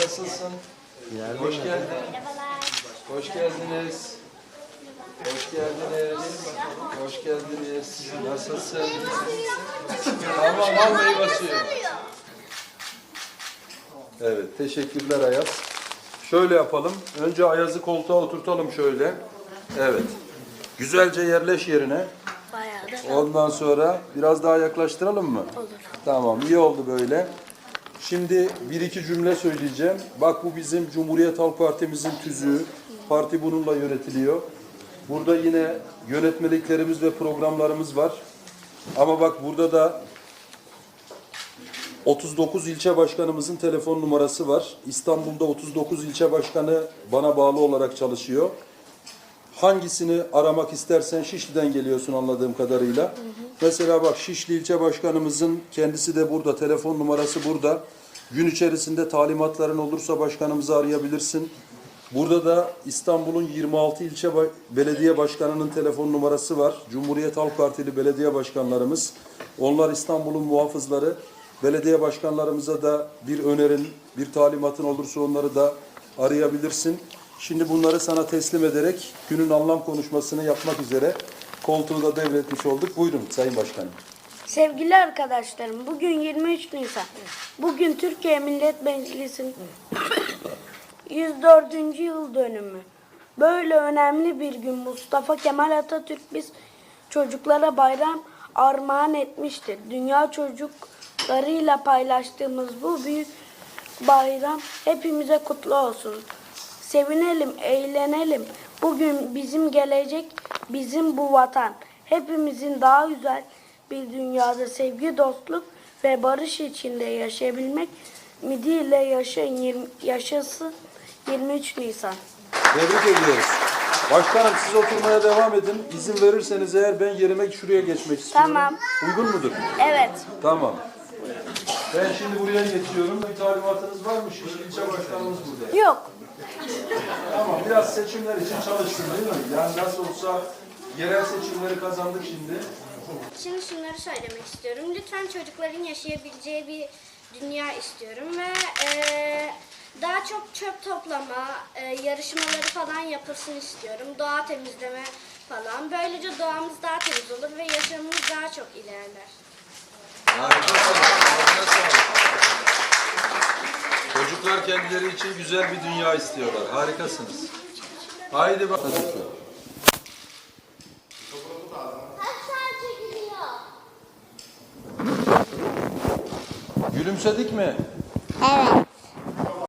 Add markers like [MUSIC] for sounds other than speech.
Nasılsın? Hoş geldin. Hoş geldiniz. Hoş geldiniz. Hoş geldiniz. Nasılsın? Tamam al meyve suyu. Evet teşekkürler Ayaz. Şöyle yapalım. Önce Ayaz'ı koltuğa oturtalım şöyle. Evet. Güzelce yerleş yerine. Bayağı da Ondan sonra biraz daha yaklaştıralım mı? olur. Tamam iyi oldu böyle. Şimdi bir iki cümle söyleyeceğim. Bak bu bizim Cumhuriyet Halk Partimizin tüzüğü. Parti bununla yönetiliyor. Burada yine yönetmeliklerimiz ve programlarımız var. Ama bak burada da 39 ilçe başkanımızın telefon numarası var. İstanbul'da 39 ilçe başkanı bana bağlı olarak çalışıyor. Hangisini aramak istersen Şişli'den geliyorsun anladığım kadarıyla. Mesela bak Şişli ilçe başkanımızın kendisi de burada, telefon numarası burada. Gün içerisinde talimatların olursa başkanımızı arayabilirsin. Burada da İstanbul'un 26 ilçe belediye başkanının telefon numarası var. Cumhuriyet Halk Partili belediye başkanlarımız. Onlar İstanbul'un muhafızları. Belediye başkanlarımıza da bir önerin, bir talimatın olursa onları da arayabilirsin. Şimdi bunları sana teslim ederek günün anlam konuşmasını yapmak üzere koltuğu da devretmiş olduk. Buyurun Sayın Başkanım. Sevgili arkadaşlarım, bugün 23 Nisan. Bugün Türkiye Millet Meclisi'nin [COUGHS] 104. yıl dönümü. Böyle önemli bir gün Mustafa Kemal Atatürk biz çocuklara bayram armağan etmiştir. Dünya çocuklarıyla paylaştığımız bu büyük bayram hepimize kutlu olsun. Sevinelim, eğlenelim. Bugün bizim gelecek, bizim bu vatan. Hepimizin daha güzel bir dünyada sevgi, dostluk ve barış içinde yaşayabilmek ümidiyle yaşayın, yaşasın 23 Nisan. Tebrik ediyoruz. Başkanım siz oturmaya devam edin. İzin verirseniz eğer ben yerime şuraya geçmek istiyorum. Tamam. Uygun mudur? Evet. Tamam. Ben şimdi buraya geçiyorum. Bir talimatınız var mı? Şişli ilçe başkanımız burada. Yok. Tamam biraz seçimler için çalıştın değil mi? Yani nasıl olsa yerel seçimleri kazandık şimdi. Şimdi şunları söylemek istiyorum. Lütfen çocukların yaşayabileceği bir dünya istiyorum ve eee, daha çok çöp toplama eee, yarışmaları falan yapılsın istiyorum. Doğa temizleme falan. Böylece doğamız daha temiz olur ve yaşamımız daha çok ilerler. Çocuklar kendileri için güzel bir dünya istiyorlar. Harikasınız. Haydi bak. Gülümsedik mi? Evet.